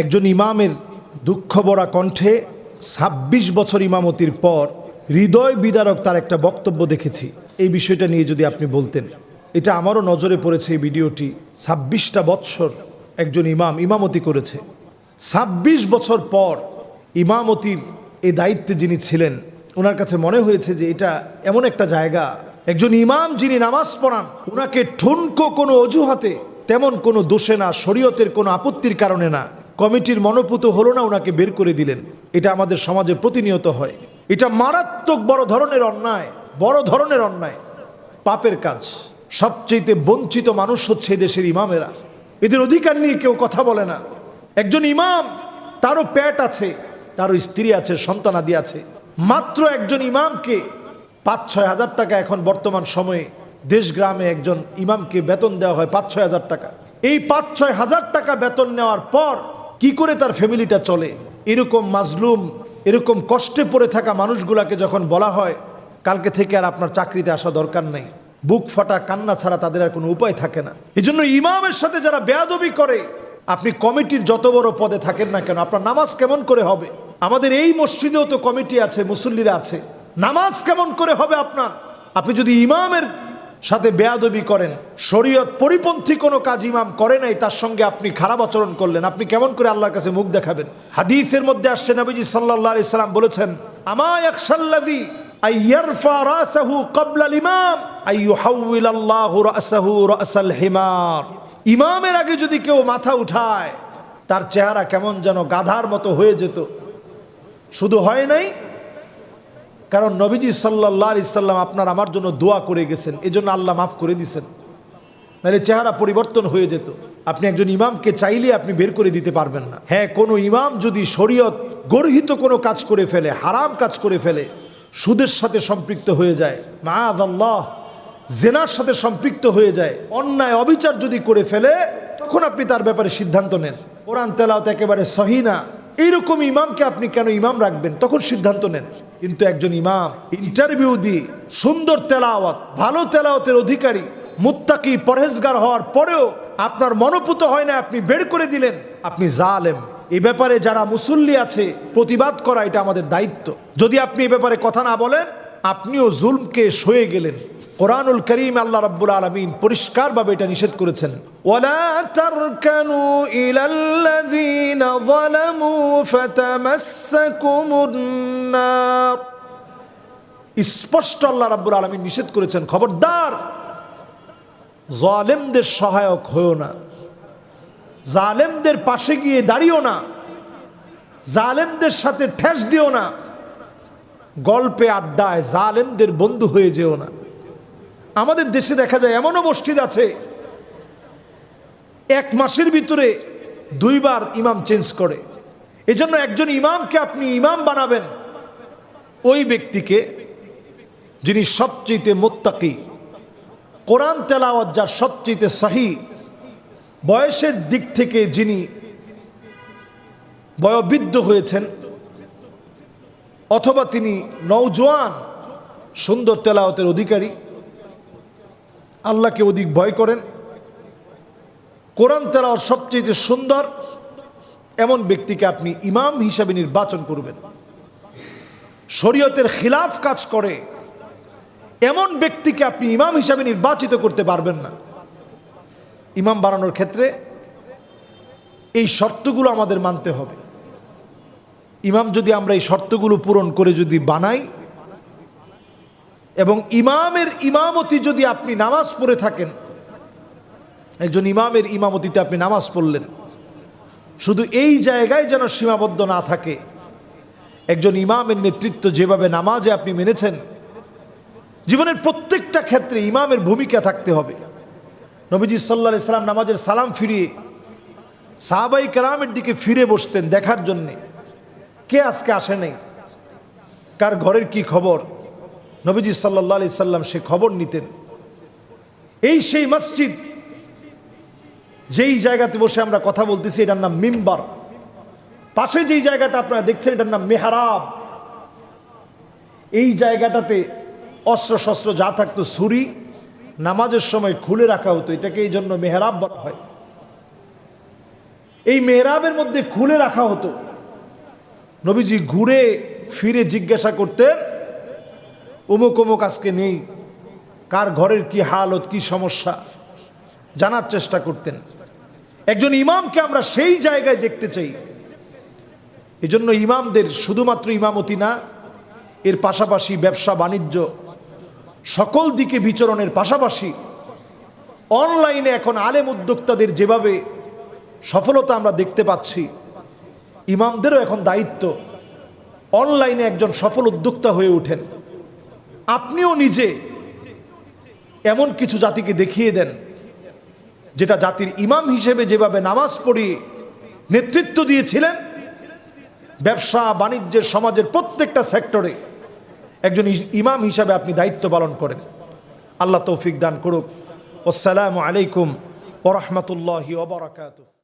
একজন ইমামের দুঃখ ভরা কণ্ঠে ছাব্বিশ বছর ইমামতির পর হৃদয় বিদারক তার একটা বক্তব্য দেখেছি। এই বিষয়টা নিয়ে যদি আপনি বলতেন। এটা আমারও নজরে পড়েছে এই ভিডিওটি। ছাব্বিশটা বৎসর একজন ইমাম ইমামতি করেছে। ছাব্বিশ বছর পর ইমামতির এই দায়িত্বে যিনি ছিলেন, ওনার কাছে মনে হয়েছে যে এটা এমন একটা জায়গা। একজন ইমাম যিনি নামাজ পড়ান ওনাকে ঠুনকো কোনো অজুহাতে, তেমন কোনো দোষে না, শরীয়তের কোনো আপত্তির কারণে না। কমিটির মনোপুত হলো না, ওনাকে বের করে দিলেন। এটা আমাদের সমাজে প্রতিনিয়ত হয়। এটা মারাত্মক বড় ধরনের অন্যায়, বড় ধরনের অন্যায়। পাপের কাজ। সবচেয়ে বঞ্চিত মানুষ হচ্ছে দেশের ইমামেরা। এদের অধিকার নিয়ে কেউ কথা বলে না। একজন ইমাম, তারও প্যাট আছে, তারও স্ত্রী আছে সন্তানাদি আছে। মাত্র একজন ইমামকে পাঁচ ছয় হাজার টাকা এখন বর্তমান সময়ে দেশ গ্রামে একজন ইমামকে বেতন দেওয়া হয় পাঁচ ছয় হাজার টাকা। এই পাঁচ ছয় হাজার টাকা বেতন নেওয়ার পর কি করে তার ফ্যামিলিটা চলে? এরকম মাজলুম, এরকম কষ্টে পড়ে থাকা মানুষগুলাকে যখন বলা হয়, কালকে থেকে আর আপনার চাকরিতে আসা দরকার নেই। বুক ফাটা, কান্না ছাড়া তাদের আর কোনো উপায় থাকে না। এই জন্য ইমামের সাথে যারা বেয়াদবি করে, আপনি কমিটির যত বড় পদে থাকেন না কেন, আপনার নামাজ কেমন করে হবে? আমাদের এই মসজিদেও তো কমিটি আছে, মুসল্লিরা আছে। নামাজ কেমন করে হবে আপনার? আপনি যদি ইমামের সাথে বেয়াদবি করেন। শরীয়ত পরিপন্থী কোনো কাজ ইমাম করে নাই, তার সঙ্গে আপনি খারাপ আচরণ করলেন। আপনি কেমন করে আল্লাহর কাছে মুখ দেখাবেন? হাদিসের মধ্যে আসছে, নবীজি সাল্লাল্লাহু আলাইহি সাল্লাম বলেছেন, আমা ইয়াকশাল্লাযী আই ইয়ারফা রাসাহু ক্বাবলা আল ইমাম, আই ইউহাউইল আল্লাহু রাসাহু রাসাল হিমার। ইমামের আগে যদি কেউ মাথা উঠায়, তার চেহারা কেমন যেন গাধার মতো হয়ে যেত। শুধু হয় নাই কারণ নবীজি সাল্লাহ ইসাল্লাম আপনার আমার জন্য দোয়া করে গেছেন এই জন্য আল্লাহ মাফ করে দিছেন। নাহলে চেহারা পরিবর্তন হয়ে যেত। আপনি একজন ইমামকে চাইলে আপনি বের করে দিতে পারবেন না। হ্যাঁ কোনো ইমাম যদি শরীয়ত গর্হিত কোনো কাজ করে ফেলে, হারাম কাজ করে ফেলে, সুদের সাথে সম্পৃক্ত হয়ে যায় মা আল্লাহ জেনার সাথে সম্পৃক্ত হয়ে যায়, অন্যায় অবিচার যদি করে ফেলে, তখন আপনি তার ব্যাপারে সিদ্ধান্ত নেন। কোরআন তেলাওত একেবারে সহি না। এইরকম ইমামকে আপনি কেন ইমাম রাখবেন? তখন সিদ্ধান্ত নেন। কিন্তু একজন ইমাম ইন্টারভিউ দিয়ে সুন্দর তেলাওয়াত, ভালো তেলাওয়াতের অধিকারী, মুত্তাকি, পরহেজগার হওয়ার পরেও আপনার মনোপুত হয় না, আপনি বের করে দিলেন, আপনি জালেম। এ ব্যাপারে যারা মুসল্লি আছে, প্রতিবাদ করা এটা আমাদের দায়িত্ব। যদি আপনি এ ব্যাপারে কথা না বলেন, আপনিও জুলমকে সয়ে গেলেন। কোরআনুল করিম আল্লাহ রাব্বুল আলামিন পরিষ্কারভাবে এটা নিষেধ করেছেন। স্পষ্ট আল্লাহ রাব্বুল আলামিন নিষেধ করেছেন, খবরদার, জালেমদের সহায়ক হয়েও না। জালেমদের পাশে গিয়ে দাঁড়িও না। জালেমদের সাথে ঠেস দিও না। গল্পে আড্ডায় জালেমদের বন্ধু হয়ে যেও না। আমাদের দেশে দেখা যায় এমনও মসজিদ আছে। এক মাসের ভিতরে দুইবার ইমাম চেঞ্জ করে। এজন্য একজন ইমামকে আপনি ইমাম বানাবেন। ওই ব্যক্তিকে যিনি সবচেয়ে মোত্তাকি, কোরআন তেলাওয়াত যার সবচেয়ে সাহি, বয়সের দিক থেকে যিনি বয়বৃদ্ধ হয়েছেন, অথবা তিনি নৌজোয়ান সুন্দর তেলাওয়াতের অধিকারী আল্লাহকে অধিক ভয় করেন। কোরআন তেলাওয়াত সবচেয়ে সুন্দর। এমন ব্যক্তিকে আপনি ইমাম হিসাবে নির্বাচন করবেন। শরীয়তের খিলাফ কাজ করে। এমন ব্যক্তিকে আপনি ইমাম হিসাবে নির্বাচিত করতে পারবেন না। ইমাম বানানোর ক্ষেত্রে এই শর্তগুলো আমাদের মানতে হবে। ইমাম যদি আমরা এই শর্তগুলো পূরণ করে যদি বানাই এবং ইমামের ইমামতি যদি আপনি নামাজ পড়ে থাকেন, একজন ইমামের ইমামতিতে আপনি নামাজ পড়লেন, শুধু এই জায়গায় যেন সীমাবদ্ধ না থাকে, একজন ইমামের নেতৃত্ব যেভাবে নামাজে আপনি মেনেছেন, জীবনের প্রত্যেকটা ক্ষেত্রে ইমামের ভূমিকা থাকতে হবে। নবীজি সাল্লা সাল্লাম নামাজের সালাম ফিরিয়ে সাহাবাই কালামের দিকে ফিরে বসতেন দেখার জন্যে। কে আজকে আসে নাই? কার ঘরের কি খবর? নবীজি সাল্লাহ আলি সাল্লাম সে খবর নিতেন। এই সেই মসজিদ, যেই জায়গাতে বসে আমরা কথা বলতেছি, এটার নাম মিম্বার। পাশে যেই জায়গাটা আপনারা দেখছেন, এটার নাম মেহারাব। এই জায়গাটাতে অস্ত্র শস্ত্র যা থাকতো, ছুরি, নামাজের সময় খুলে রাখা হতো। এটাকে এই জন্য মেহরাব বলা হয়। এই মেহরাবের মধ্যে খুলে রাখা হতো। নবীজি ঘুরে ফিরে জিজ্ঞাসা করতেন অমুক অমুক আজকে নেই। কার ঘরের কি হালত, কি সমস্যা? জানার চেষ্টা করতেন। একজন ইমামকে আমরা সেই জায়গায় দেখতে চাই। এজন্য ইমামদের শুধুমাত্র ইমামতি না, এর পাশাপাশি ব্যবসা, বাণিজ্য, সকল দিকে বিচরণের পাশাপাশি অনলাইনে এখন আলেম উদ্যোক্তাদের যেভাবে সফলতা আমরা দেখতে পাচ্ছি, ইমামদেরও এখন দায়িত্ব অনলাইনে একজন সফল উদ্যোক্তা হয়ে ওঠেন। আপনিও নিজে এমন কিছু জাতিকে দেখিয়ে দেন, যেটা জাতির ইমাম হিসেবে যেভাবে নামাজ পড়িয়ে নেতৃত্ব দিয়েছিলেন, ব্যবসা বাণিজ্যের সমাজের প্রত্যেকটা সেক্টরে একজন ইমাম হিসাবে আপনি দায়িত্ব পালন করেন। আল্লাহ তৌফিক দান করুক। আসসালামু আলাইকুম ওরহমতুল্লাহি ওবরাকাতুহ